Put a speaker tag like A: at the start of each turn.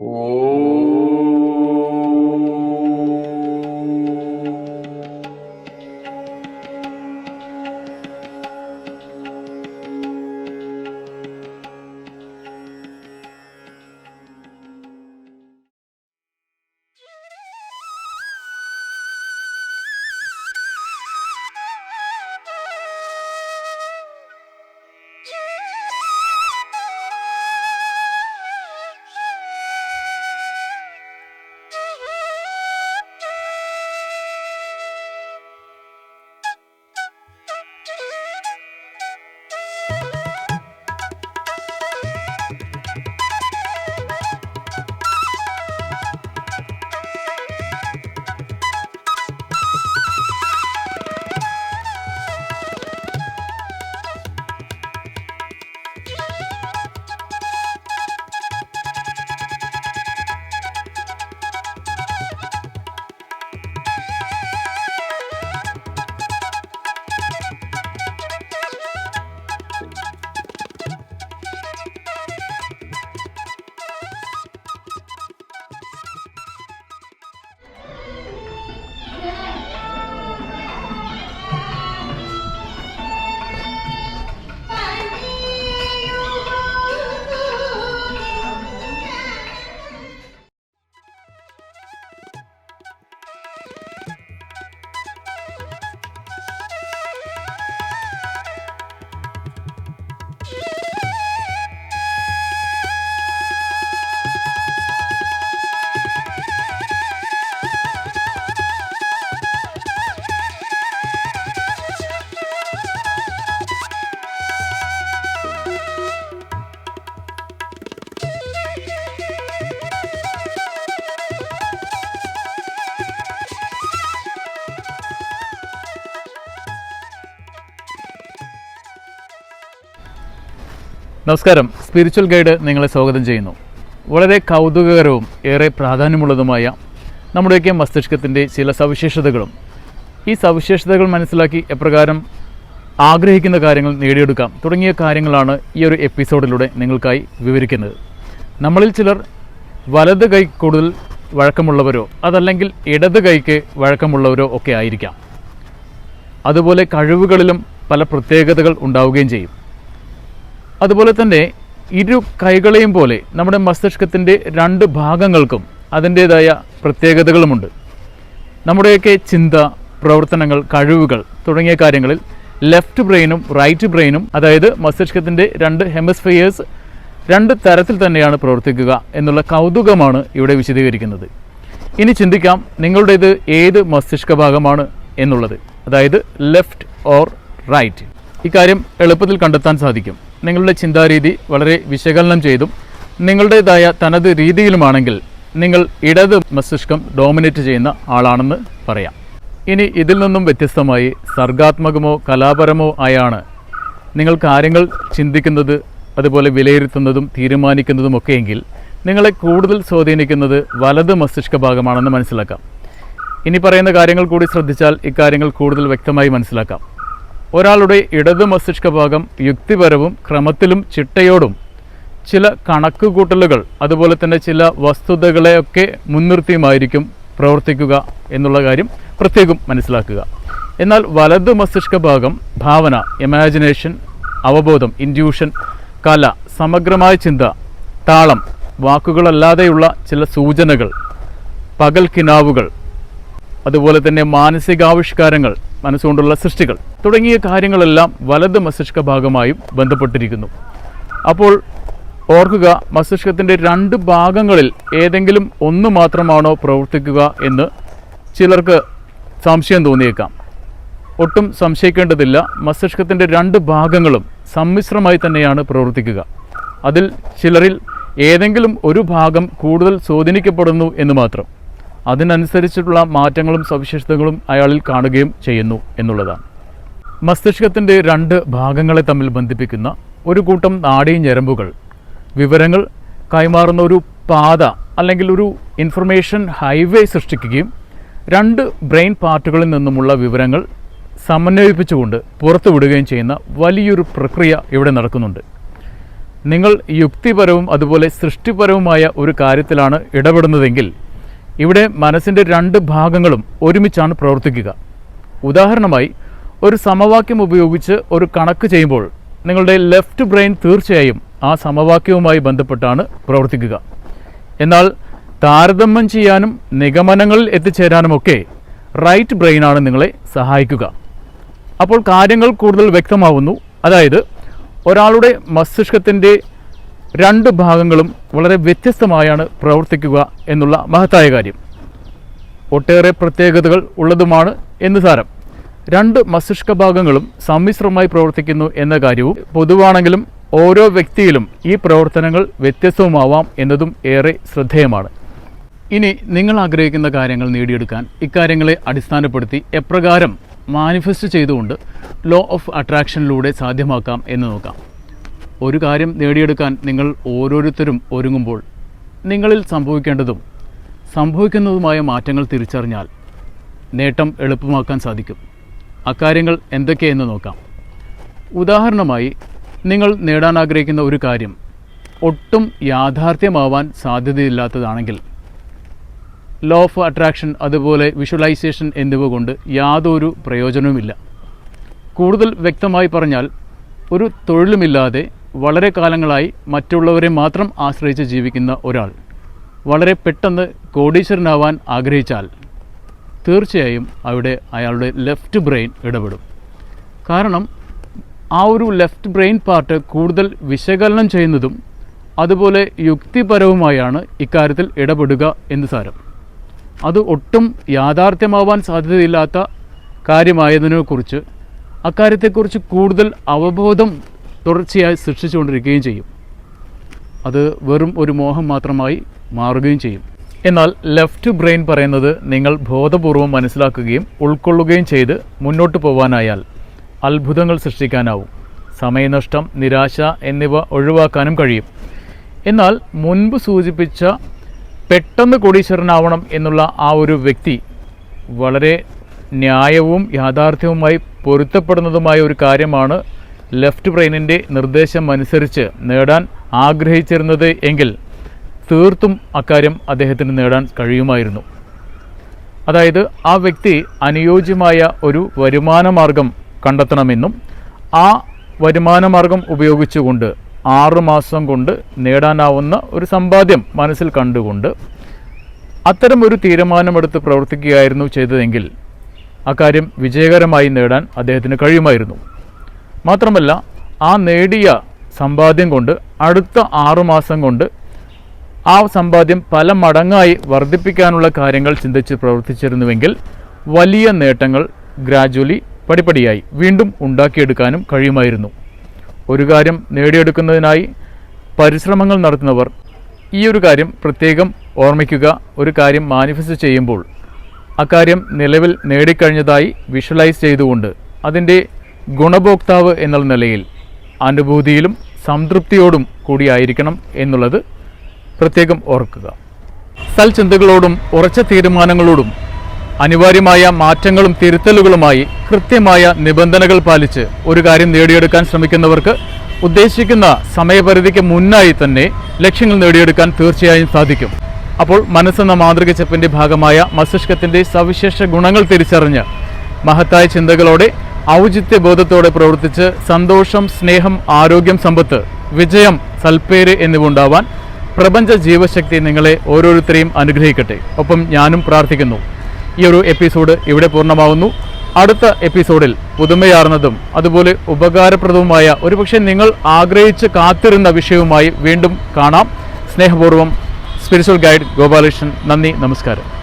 A: 五 നമസ്കാരം. Spiritual guide നിങ്ങളെ സ്വാഗതം ചെയ്യുന്നു. വളരെ കൗതുകകരവും ഏറെ പ്രാധാന്യമുള്ളതുമായ നമ്മുടെയൊക്കെ മസ്തിഷ്കത്തിന്റെ ചില സവിശേഷതകളും. ഈ സവിശേഷതകൾ മനസ്സിലാക്കി എപ്രകാരം ആഗ്രഹിക്കുന്ന കാര്യങ്ങൾ നേടിയെടുക്കാം തുടങ്ങിയ കാര്യങ്ങളാണ് ഈ ഒരു എപ്പിസോഡിലൂടെ നിങ്ങൾക്കായി വിവരിക്കുന്നത്. നമ്മളിൽ ചിലർ വലത് കൈ കൂടുതൽ വഴക്കമുള്ളവരോ അതല്ലെങ്കിൽ ഇടത് കൈക്ക് വഴക്കമുള്ളവരോ ഒക്കെ ആയിരിക്കാം. അതുപോലെ കഴിവുകളിലും പല പ്രത്യേകതകൾ ഉണ്ടാവുകയും ചെയ്യും. അതുപോലെ തന്നെ ഇരു കൈകളെയും പോലെ നമ്മുടെ മസ്തിഷ്കത്തിന്റെ രണ്ട് ഭാഗങ്ങൾക്കും അതിന്റേതായ പ്രത്യേകതകളുമുണ്ട്. നമ്മുടെയൊക്കെ ചിന്ത പ്രവർത്തനങ്ങൾ കഴിവുകൾ തുടങ്ങിയ കാര്യങ്ങളിൽ ലെഫ്റ്റ് ബ്രെയിനും റൈറ്റ് ബ്രെയിനും അതായത് മസ്തിഷ്കത്തിന്റെ രണ്ട് ഹെമസ്ഫിയേഴ്സ് രണ്ട് തരത്തിൽ തന്നെയാണ് പ്രവർത്തിക്കുക എന്നുള്ള കൗതുകമാണ് ഇവിടെ വിശദീകരിക്കുന്നത്. ഇനി ചിന്തിക്കാം നിങ്ങളുടേത് ഏത് മസ്തിഷ്ക ഭാഗമാണ് എന്നുള്ളത്. അതായത് ലെഫ്റ്റ് ഓർ റൈറ്റ്. ഇക്കാര്യം എളുപ്പത്തിൽ കണ്ടെത്താൻ സാധിക്കും. നിങ്ങളുടെ ചിന്താരീതി വളരെ വിശകലനം ചെയ്തും നിങ്ങളുടേതായ തനത് രീതിയിലുമാണെങ്കിൽ നിങ്ങൾ ഇടത് മസ്തിഷ്കം ഡോമിനേറ്റ് ചെയ്യുന്ന ആളാണെന്ന് പറയാം. ഇനി ഇതിൽ നിന്നും വ്യത്യസ്തമായി സർഗാത്മകമോ കലാപരമോ ആയാണ് നിങ്ങൾ കാര്യങ്ങൾ ചിന്തിക്കുന്നത് അതുപോലെ വിലയിരുത്തുന്നതും തീരുമാനിക്കുന്നതും ഒക്കെയെങ്കിൽ നിങ്ങളെ കൂടുതൽ സ്വാധീനിക്കുന്നത് വലത് മസ്തിഷ്ക ഭാഗമാണെന്ന് മനസ്സിലാക്കാം. ഇനി പറയുന്ന കാര്യങ്ങൾ കൂടി ശ്രദ്ധിച്ചാൽ ഇക്കാര്യങ്ങൾ കൂടുതൽ വ്യക്തമായി മനസ്സിലാക്കാം. ഒരാളുടെ ഇടത് മസ്തിഷ്ക ഭാഗം യുക്തിപരവും ക്രമത്തിലും ചിട്ടയോടും. ചില കണക്കുകൂട്ടലുകൾ അതുപോലെ തന്നെ ചില വസ്തുതകളെയൊക്കെ മുൻനിർത്തിയുമായിരിക്കും പ്രവർത്തിക്കുക എന്നുള്ള കാര്യം പ്രത്യേകം മനസ്സിലാക്കുക. എന്നാൽ വലത് മസ്തിഷ്ക ഭാഗം ഭാവന ഇമാജിനേഷൻ അവബോധം ഇൻഡ്യൂഷൻ കല സമഗ്രമായ ചിന്ത താളം വാക്കുകളല്ലാതെയുള്ള ചില സൂചനകൾ പകൽ കിനാവുകൾ അതുപോലെ തന്നെ മാനസികാവിഷ്കാരങ്ങൾ മനസ്സുകൊണ്ടുള്ള സൃഷ്ടികൾ. തുടങ്ങിയ കാര്യങ്ങളെല്ലാം വലത് മസ്തിഷ്ക ഭാഗമായും ബന്ധപ്പെട്ടിരിക്കുന്നു. അപ്പോൾ ഓർക്കുക മസ്തിഷ്കത്തിന്റെ രണ്ട് ഭാഗങ്ങളിൽ ഏതെങ്കിലും ഒന്ന് മാത്രമാണോ പ്രവർത്തിക്കുക എന്ന് ചിലർക്ക് സംശയം തോന്നിയേക്കാം. ഒട്ടും സംശയിക്കേണ്ടതില്ല മസ്തിഷ്കത്തിന്റെ രണ്ട് ഭാഗങ്ങളും സമ്മിശ്രമായി തന്നെയാണ് പ്രവർത്തിക്കുക. അതിൽ ചിലരിൽ ഏതെങ്കിലും ഒരു ഭാഗം കൂടുതൽ സ്വാധീനിക്കപ്പെടുന്നു എന്ന് മാത്രം. അതിനനുസരിച്ചിട്ടുള്ള മാറ്റങ്ങളും സവിശേഷതകളും അയാളിൽ കാണുകയും ചെയ്യുന്നു എന്നുള്ളതാണ്. മസ്തിഷ്കത്തിന്റെ രണ്ട് ഭാഗങ്ങളെ തമ്മിൽ ബന്ധിപ്പിക്കുന്ന ഒരു കൂട്ടം നാഡീ ഞരമ്പുകൾ. വിവരങ്ങൾ കൈമാറുന്ന ഒരു പാത അല്ലെങ്കിൽ ഒരു ഇൻഫർമേഷൻ ഹൈവേ സൃഷ്ടിക്കുകയും രണ്ട് ബ്രെയിൻ പാർട്ടുകളിൽ നിന്നുമുള്ള വിവരങ്ങൾ സമന്വയിപ്പിച്ചുകൊണ്ട് പുറത്തുവിടുകയും ചെയ്യുന്ന വലിയൊരു പ്രക്രിയ ഇവിടെ നടക്കുന്നുണ്ട്. നിങ്ങൾ യുക്തിപരവും അതുപോലെ സൃഷ്ടിപരവുമായ ഒരു കാര്യത്തിലാണ് ഇടപെടുന്നതെങ്കിൽ ഇവിടെ മനസ്സിന്റെ രണ്ട് ഭാഗങ്ങളും ഒരുമിച്ചാണ് പ്രവർത്തിക്കുക. ഉദാഹരണമായി ഒരു സമവാക്യം ഉപയോഗിച്ച് ഒരു കണക്ക് ചെയ്യുമ്പോൾ നിങ്ങളുടെ ലെഫ്റ്റ് ബ്രെയിൻ തീർച്ചയായും ആ സമവാക്യവുമായി ബന്ധപ്പെട്ടാണ് പ്രവർത്തിക്കുക. എന്നാൽ താരതമ്യം ചെയ്യാനും നിഗമനങ്ങളിൽ എത്തിച്ചേരാനുമൊക്കെ റൈറ്റ് ബ്രെയിനാണ് നിങ്ങളെ സഹായിക്കുക. അപ്പോൾ കാര്യങ്ങൾ കൂടുതൽ വ്യക്തമാവുന്നു. അതായത് ഒരാളുടെ മസ്തിഷ്കത്തിന്റെ രണ്ട് ഭാഗങ്ങളും വളരെ വ്യത്യസ്തമായാണ് പ്രവർത്തിക്കുക എന്നുള്ള മഹത്തായ കാര്യം. ഒട്ടേറെ പ്രത്യേകതകൾ ഉള്ളതുമാണ് എന്ന് സാരം. രണ്ട് മസ്തിഷ്ക ഭാഗങ്ങളും സമ്മിശ്രമായി പ്രവർത്തിക്കുന്നു എന്ന കാര്യവും പൊതുവാണെങ്കിലും ഓരോ വ്യക്തിയിലും ഈ പ്രവർത്തനങ്ങൾ വ്യത്യസ്തവുമാവാം എന്നതും ഏറെ ശ്രദ്ധേയമാണ്. ഇനി നിങ്ങൾ ആഗ്രഹിക്കുന്ന കാര്യങ്ങൾ നേടിയെടുക്കാൻ ഇക്കാര്യങ്ങളെ അടിസ്ഥാനപ്പെടുത്തി എപ്രകാരം മാനിഫെസ്റ്റ് ചെയ്തുകൊണ്ട് ലോ ഓഫ് അട്രാക്ഷനിലൂടെ സാധ്യമാക്കാം എന്ന് നോക്കാം. ഒരു കാര്യം നേടിയെടുക്കാൻ നിങ്ങൾ ഓരോരുത്തരും ഒരുങ്ങുമ്പോൾ നിങ്ങളിൽ സംഭവിക്കേണ്ടതും സംഭവിക്കുന്നതുമായ മാറ്റങ്ങൾ തിരിച്ചറിഞ്ഞാൽ നേട്ടം എളുപ്പമാക്കാൻ സാധിക്കും. അക്കാര്യങ്ങൾ എന്തൊക്കെയെന്ന് നോക്കാം. ഉദാഹരണമായി നിങ്ങൾ നേടാൻ ആഗ്രഹിക്കുന്ന ഒരു കാര്യം ഒട്ടും യാഥാർത്ഥ്യമാവാൻ സാധ്യതയില്ലാത്തതാണെങ്കിൽ ലോ ഓഫ് അട്രാക്ഷൻ അതുപോലെ വിഷ്വലൈസേഷൻ എന്നിവ കൊണ്ട് യാതൊരു പ്രയോജനവുമില്ല. കൂടുതൽ വ്യക്തമായി പറഞ്ഞാൽ ഒരു തൊഴിലുമില്ലാതെ വളരെ കാലങ്ങളായി മറ്റുള്ളവരെ മാത്രം ആശ്രയിച്ച് ജീവിക്കുന്ന ഒരാൾ. വളരെ പെട്ടെന്ന് കോടീശ്വരനാവാൻ ആഗ്രഹിച്ചാൽ തീർച്ചയായും അവിടെ അയാളുടെ ലെഫ്റ്റ് ബ്രെയിൻ ഇടപെടും. കാരണം ആ ഒരു ലെഫ്റ്റ് ബ്രെയിൻ പാർട്ട് കൂടുതൽ വിശകലനം ചെയ്യുന്നതും അതുപോലെ യുക്തിപരവുമായാണ് ഇക്കാര്യത്തിൽ ഇടപെടുക എന്ന് സാരം. അത് ഒട്ടും യാഥാർത്ഥ്യമാവാൻ സാധ്യതയില്ലാത്ത കാര്യമായതിനെക്കുറിച്ച് അക്കാര്യത്തെക്കുറിച്ച് കൂടുതൽ അവബോധം തുടർച്ചയായി സൃഷ്ടിച്ചുകൊണ്ടിരിക്കുകയും ചെയ്യും. അത് വെറും ഒരു മോഹം മാത്രമായി മാറുകയും ചെയ്യും. എന്നാൽ ലെഫ്റ്റ് ബ്രെയിൻ പറയുന്നത് നിങ്ങൾ ബോധപൂർവം മനസ്സിലാക്കുകയും ഉൾക്കൊള്ളുകയും ചെയ്ത് മുന്നോട്ട് പോകാനായാൽ അത്ഭുതങ്ങൾ സൃഷ്ടിക്കാനാവും. സമയനഷ്ടം നിരാശ എന്നിവ ഒഴിവാക്കാനും കഴിയും. എന്നാൽ മുൻപ് സൂചിപ്പിച്ച പെട്ടെന്ന് കോടീശ്വരനാവണം എന്നുള്ള ആ ഒരു വ്യക്തി വളരെ ന്യായവും യാഥാർത്ഥ്യവുമായി പൊരുത്തപ്പെടുന്നതുമായ ഒരു കാര്യമാണ് ലെഫ്റ്റ് ബ്രെയിനിന്റെ നിർദ്ദേശം അനുസരിച്ച് നേടാൻ ആഗ്രഹിച്ചിരുന്നത് എങ്കിൽ തീർത്തും അക്കാര്യം അദ്ദേഹത്തിന് നേടാൻ കഴിയുമായിരുന്നു. അതായത് ആ വ്യക്തി അനുയോജ്യമായ ഒരു വരുമാനമാർഗം കണ്ടെത്തണമെന്നും ആ വരുമാനമാർഗം ഉപയോഗിച്ചുകൊണ്ട് ആറ് മാസം കൊണ്ട് നേടാനാവുന്ന ഒരു സമ്പാദ്യം മനസ്സിൽ കണ്ടുകൊണ്ട് അത്തരം ഒരു തീരുമാനമെടുത്ത് പ്രവർത്തിക്കുകയായിരുന്നു ചെയ്തതെങ്കിൽ അക്കാര്യം വിജയകരമായി നേടാൻ അദ്ദേഹത്തിന് കഴിയുമായിരുന്നു. മാത്രമല്ല ആ നേടിയ സമ്പാദ്യം കൊണ്ട് അടുത്ത ആറുമാസം കൊണ്ട് ആ സമ്പാദ്യം പല മടങ്ങായി വർദ്ധിപ്പിക്കാനുള്ള കാര്യങ്ങൾ ചിന്തിച്ച് പ്രവർത്തിച്ചിരുന്നുവെങ്കിൽ വലിയ നേട്ടങ്ങൾ ഗ്രാജുവലി പടിപടിയായി വീണ്ടും ഉണ്ടാക്കിയെടുക്കാനും കഴിയുമായിരുന്നു. ഒരു കാര്യം നേടിയെടുക്കുന്നതിനായി പരിശ്രമങ്ങൾ നടത്തുന്നവർ ഈ ഒരു കാര്യം പ്രത്യേകം ഓർമ്മിക്കുക ഒരു കാര്യം മാനിഫെസ്റ്റ് ചെയ്യുമ്പോൾ. അക്കാര്യം നിലവിൽ നേടിക്കഴിഞ്ഞതായി വിഷ്വലൈസ് ചെയ്തുകൊണ്ട് അതിന്റെ ഗുണഭോക്താവ് എന്നുള്ള നിലയിൽ അനുഭൂതിയിലും സംതൃപ്തിയോടും കൂടിയായിരിക്കണം എന്നുള്ളത് പ്രത്യേകം ഓർക്കുക. സൽചിന്തകളോടും ഉറച്ച തീരുമാനങ്ങളോടും അനിവാര്യമായ മാറ്റങ്ങളും തിരുത്തലുകളുമായി കൃത്യമായ നിബന്ധനകൾ പാലിച്ച് ഒരു കാര്യം നേടിയെടുക്കാൻ ശ്രമിക്കുന്നവർക്ക് ഉദ്ദേശിക്കുന്ന സമയപരിധിക്ക് മുന്നായി തന്നെ ലക്ഷ്യങ്ങൾ നേടിയെടുക്കാൻ തീർച്ചയായും സാധിക്കും. അപ്പോൾ മനസ്സെന്ന മാതൃക ചെപ്പിന്റെ ഭാഗമായ മസ്തിഷ്കത്തിന്റെ സവിശേഷ ഗുണങ്ങൾ തിരിച്ചറിഞ്ഞ് മഹത്തായ ചിന്തകളോടെ ഔചിത്യ ബോധത്തോടെ പ്രവർത്തിച്ച് സന്തോഷം സ്നേഹം ആരോഗ്യം സമ്പത്ത് വിജയം സൽപ്പേര് എന്നിവ ഉണ്ടാവാൻ പ്രപഞ്ച ജീവശക്തി നിങ്ങളെ ഓരോരുത്തരെയും അനുഗ്രഹിക്കട്ടെ. ഒപ്പം ഞാനും പ്രാർത്ഥിക്കുന്നു. ഈ ഒരു എപ്പിസോഡ് ഇവിടെ പൂർണമാവുന്നു. അടുത്ത എപ്പിസോഡിൽ പുതുമയാർന്നതും അതുപോലെ ഉപകാരപ്രദവുമായ ഒരുപക്ഷെ നിങ്ങൾ ആഗ്രഹിച്ച് കാത്തിരുന്ന വിഷയവുമായി വീണ്ടും കാണാം. സ്നേഹപൂർവം സ്പിരിച്വൽ ഗൈഡ് ഗോപാലകൃഷ്ണൻ. നന്ദി നമസ്കാരം.